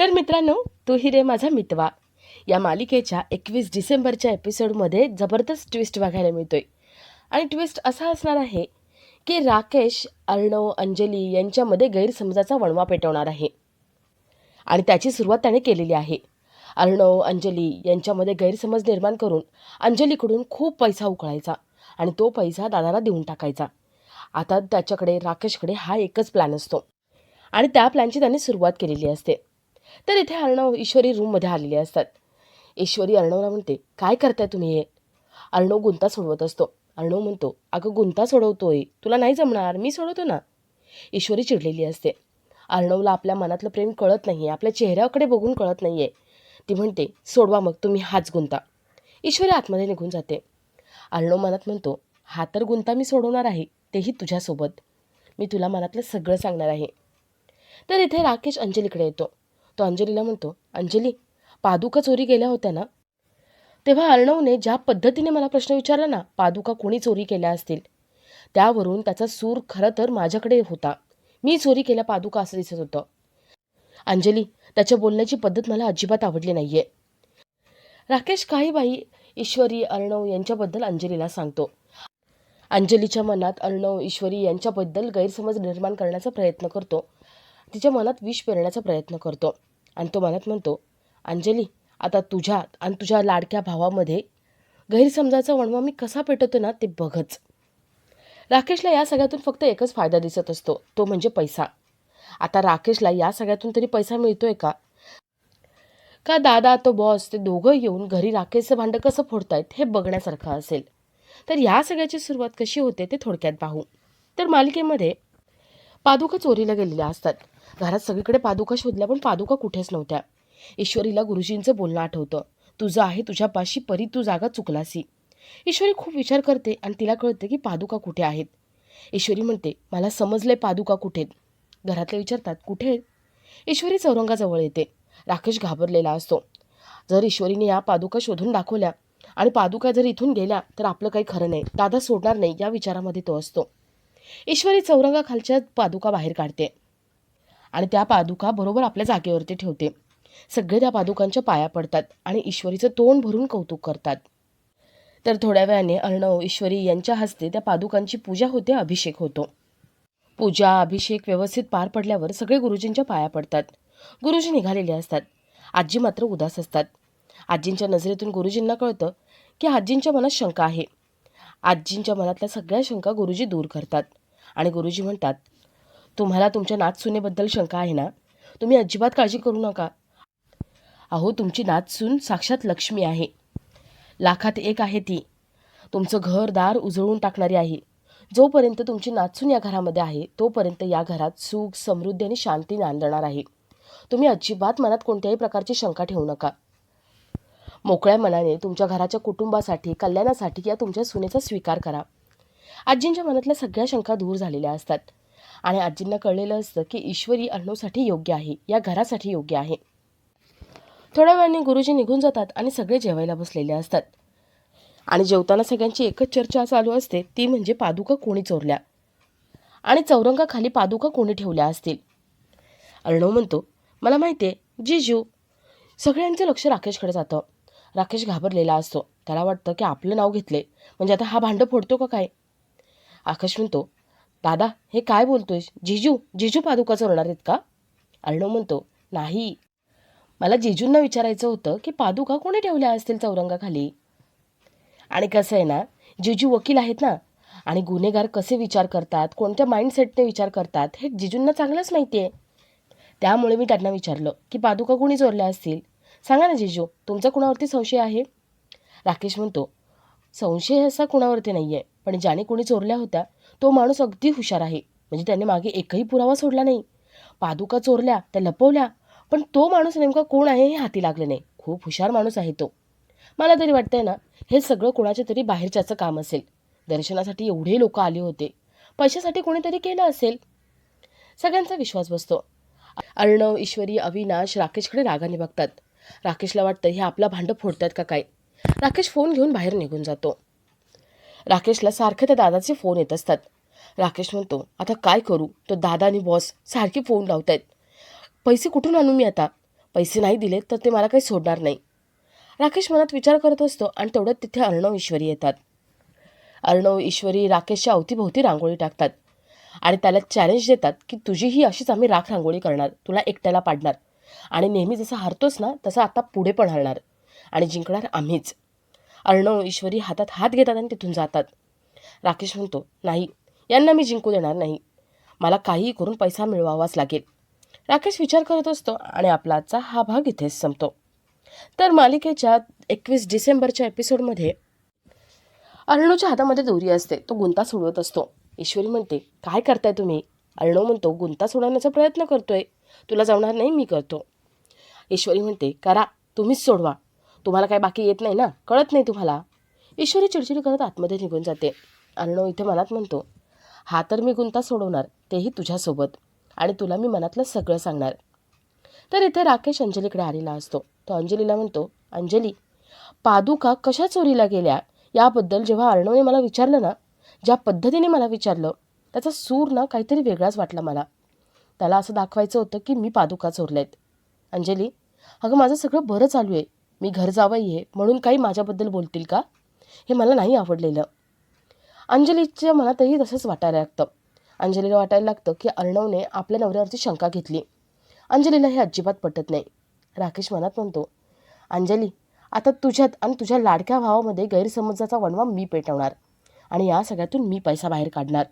तर मित्रांनो तू ही रे माझा मितवा. या मालिकेच्या एकवीस डिसेंबरच्या एपिसोडमध्ये जबरदस्त ट्विस्ट बघायला मिळतोय. आणि ट्विस्ट असा असणार आहे की राकेश अर्णव अंजली यांच्यामध्ये गैरसमजाचा वणवा पेटवणार आहे. आणि त्याची सुरुवात त्याने केलेली आहे. अर्णव अंजली यांच्यामध्ये गैरसमज निर्माण करून अंजलीकडून खूप पैसा उकळायचा आणि तो पैसा दादाला देऊन टाकायचा. आता त्याच्याकडे राकेशकडे हा एकच प्लॅन असतो. आणि त्या प्लॅनची त्याने सुरुवात केलेली असते. तर इथे अर्णव ईश्वरी रूममध्ये आलेले असतात. ईश्वरी अर्णवला म्हणते काय करताय तुम्ही हे? अर्णव गुंता सोडवत असतो. अर्णव म्हणतो अगं गुंता सोडवतोय. तुला नाही जमणार. मी सोडवतो ना. ईश्वरी चिडलेली असते. अर्णवला आपल्या मनातलं प्रेम कळत नाही आहे आपल्या चेहऱ्याकडे बघून कळत नाही आहे ती म्हणते सोडवा मग तुम्ही हाच गुंता. ईश्वरी आतमध्ये निघून जाते. अर्णव मनात म्हणतो हा तर गुंता मी सोडवणार आहे. तेही तुझ्यासोबत. मी तुला मनातलं सगळं सांगणार आहे. तर इथे राकेश अंजलीकडे येतो. तो अंजलीला म्हणतो अंजली पादुका चोरी गेल्या होत्या ना? तेव्हा अर्णवने ज्या पद्धतीने मला प्रश्न विचारला ना पादुका कोणी चोरी केल्या असतील? त्यावरून त्याचा सूर खरं तर माझ्याकडे होता. मी चोरी केल्या पादुका असं दिसत होतं. अंजली त्याच्या बोलण्याची पद्धत मला अजिबात आवडली नाही आहे राकेश काही बाई ईश्वरी अर्णव यांच्याबद्दल अंजलीला सांगतो. अंजलीच्या मनात अर्णव ईश्वरी यांच्याबद्दल गैरसमज निर्माण करण्याचा प्रयत्न करतो. तिच्या मनात विष पेरण्याचा प्रयत्न करतो. आणि तो मनात म्हणतो अंजली आता तुझ्या आणि तुझ्या लाडक्या भावामध्ये गैरसमजाचा वणवा मी कसा पेटवतो ना ते बघच. राकेशला या सगळ्यातून फक्त एकच फायदा दिसत असतो तो म्हणजे पैसा. आता राकेशला या सगळ्यातून तरी पैसा मिळतोय का? का दादा तो बॉस ते दोघं येऊन घरी राकेशचं भांडं कसं फोडतायत हे बघण्यासारखं असेल. तर या सगळ्याची सुरुवात कशी होते ते थोडक्यात पाहू. तर मालिकेमध्ये पादुका चोरीला गेलेल्या असतात. घरात सगळीकडे पादुका शोधल्या पण पादुका कुठेच नव्हत्या. ईश्वरीला गुरुजींचं बोलणं आठवतं. तुझं आहे तुझ्यापाशी परी तू जागा चुकलासी. ईश्वरी खूप विचार करते आणि तिला कळते की पादुका कुठे आहेत. ईश्वरी म्हणते मला समजलंय पादुका कुठे आहेत. घरातले विचारतात कुठे आहेत? ईश्वरी चौरंगाजवळ येते. राकेश घाबरलेला असतो. जर ईश्वरीने या पादुका शोधून दाखवल्या आणि पादुका जर इथून गेल्या तर आपलं काही खरं नाही. दादा सोडणार नाही या विचारामध्ये तो असतो. ईश्वरी चौरंगाखालच्या पादुका बाहेर काढते. आणि त्या पादुका बरोबर आपल्या जागेवरती ठेवते. सगळे त्या पादुकांच्या पाया पडतात आणि ईश्वरीचं तोंड भरून कौतुक करतात. तर थोड्या वेळाने अर्णव ईश्वरी यांच्या हस्ते त्या पादुकांची पूजा होते अभिषेक होतो. पूजा अभिषेक व्यवस्थित पार पडल्यावर सगळे गुरुजींच्या पाया पडतात. गुरुजी निघालेले असतात. आजी मात्र उदास असतात. आजींच्या नजरेतून गुरुजींना कळतं की आजींच्या मनात शंका आहे. आजींच्या मनातल्या सगळ्या शंका गुरुजी दूर करतात. आणि गुरुजी म्हणतात तुम्हाला तुमच्या नातसुनेबद्दल शंका आहे ना? तुम्ही अजिबात काळजी करू नका. अहो तुमची नातसून साक्षात लक्ष्मी आहे. लाखात एक आहे ती. तुमचं घरदार उजळून टाकणारी आहे. जोपर्यंत तुमची नाचसून या घरामध्ये आहे तोपर्यंत या घरात सुख समृद्धी आणि शांती नांदणार आहे. तुम्ही अजिबात मनात कोणत्याही प्रकारची शंका ठेवू नका. मोकळ्या मनाने तुमच्या घराच्या कुटुंबासाठी कल्याणासाठी या तुमच्या सुनेचा स्वीकार करा. आजींच्या मनातल्या सगळ्या शंका दूर झालेल्या असतात. आणि आजींना कळलेलं असतं की ईश्वरी अर्णवसाठी योग्य आहे या घरासाठी योग्य आहे. थोड्या वेळाने गुरुजी निघून जातात आणि सगळे जेवायला बसलेले असतात. आणि जेवताना सगळ्यांची एकच चर्चा चालू असते ती म्हणजे पादुका कोणी चोरल्या? आणि चौरंगाखाली पादुका कोणी ठेवल्या असतील? अर्णव म्हणतो मला माहिती आहे जीजू. सगळ्यांचं लक्ष राकेशकडे जातं. राकेश घाबरलेला असतो. त्याला वाटतं की आपलं नाव घेतले म्हणजे आता हा भांडं फोडतो का काय? आकाश म्हणतो दादा हे काय बोलतोय जिजू जिजू पादुका चोरणार आहेत का? अर्णव म्हणतो नाही. मला जिजूंना विचारायचं होतं की पादुका कोणी ठेवल्या असतील चौरंगाखाली? आणि कसं आहे ना जिजू वकील आहेत ना आणि गुन्हेगार कसे विचार करतात कोणत्या माइंडसेटने विचार करतात हे जिजूंना चांगलंच माहिती आहे त्यामुळे मी त्यांना विचारलं की पादुका कोणी चोरल्या असतील? सांगा ना जिजू तुमचा कुणावरती संशय आहे? राकेश म्हणतो संशय असा कुणावरती नाही आहे पण ज्याने कोणी चोरल्या होत्या तो माणूस अगदी हुशार आहे. म्हणजे त्याने मागे एकही पुरावा सोडला नाही. पादुका चोरल्या त्या लपवल्या पण तो माणूस नेमका कोण आहे हे हाती लागले नाही. खूप हुशार माणूस आहे तो. मला तरी वाटतंय ना हे सगळं कोणाच्या तरी बाहेरच्याचं काम असेल. दर्शनासाठी एवढे लोक आले होते. पैशासाठी कोणीतरी केलं असेल? सगळ्यांचा विश्वास बसतो. अर्णव ईश्वरी अविनाश राकेशकडे रागाने बघतात. राकेशला वाटतं हे आपला भांडं फोडतात का काय? राकेश फोन घेऊन बाहेर निघून जातो. राकेशला सारखे त्या दादाचे फोन येत असतात. राकेश म्हणतो आता काय करू? तो दादा आणि बॉस सारखे फोन लावत आहेत पैसे कुठून आणू मी आता? पैसे नाही दिले तर ते मला काही सोडणार नाही. राकेश मनात विचार करत असतो आणि तेवढ्यात तिथे अर्णव ईश्वरी येतात. अर्णव ईश्वरी राकेशच्या अवतीभोवती रांगोळी टाकतात आणि त्याला चॅलेंज देतात की तुझी ही अशीच आम्ही राख रांगोळी करणार. तुला एकट्याला पाडणार. आणि नेहमी जसं हारतोस ना तसं आता पुढे पण हरणार. आणि जिंकणार आम्हीच. अर्णव ईश्वरी हातात हात घेतात आणि तिथून जातात. राकेश म्हणतो नाही यांना मी जिंकू देणार नाही. मला काहीही करून पैसा मिळवावाच लागेल. राकेश विचार करत असतो आणि आपलाचा हा भाग इथेच संपतो. तर मालिकेच्या एकवीस डिसेंबरच्या एपिसोडमध्ये अर्णवच्या हातामध्ये दोरी असते तो गुंता सोडवत असतो. ईश्वरी म्हणते काय करताय तुम्ही? अर्णव म्हणतो गुंता सोडवण्याचा प्रयत्न करतोय. तुला जमणार नाही मी करतो. ईश्वरी म्हणते करा तुम्हीच सोडवा. तुम्हाला काय बाकी येत नाही ना? कळत नाही तुम्हाला? ईश्वरी चिडचिड करत आतमध्ये निघून जाते. अर्णव इथे मनात म्हणतो हा तर मी गुंता सोडवणार तेही तुझ्यासोबत. आणि तुला मी मनातलं सगळं सांगणार. तर इथे राकेश अंजलीकडे आलेला असतो. तो अंजलीला म्हणतो अंजली पादुका कशा चोरीला गेल्या? याबद्दल जेव्हा अर्णवने मला विचारलं ना ज्या पद्धतीने मला विचारलं त्याचा सूर ना काहीतरी वेगळाच वाटला मला. त्याला असं दाखवायचं होतं की मी पादुका चोरल्यात अंजली अगं माझं सगळं बरं चालू आहे. मी घर जावई आहे म्हणून काही माझ्याबद्दल बोलतील का? हे मला नाही आवडलेलं. अंजलीच्या मनातही तसंच वाटायला लागतं. अंजलीला वाटायला लागतं की अर्णवने आपल्या नवऱ्यावरची शंका घेतली. अंजलीला हे अजिबात पटत नाही. राकेश मनात म्हणतो अंजली आता तुझ्यात आणि तुझ्या लाडक्या भावामध्ये गैरसमजाचा वणवा मी पेटवणार आणि या सगळ्यातून मी पैसा बाहेर काढणार.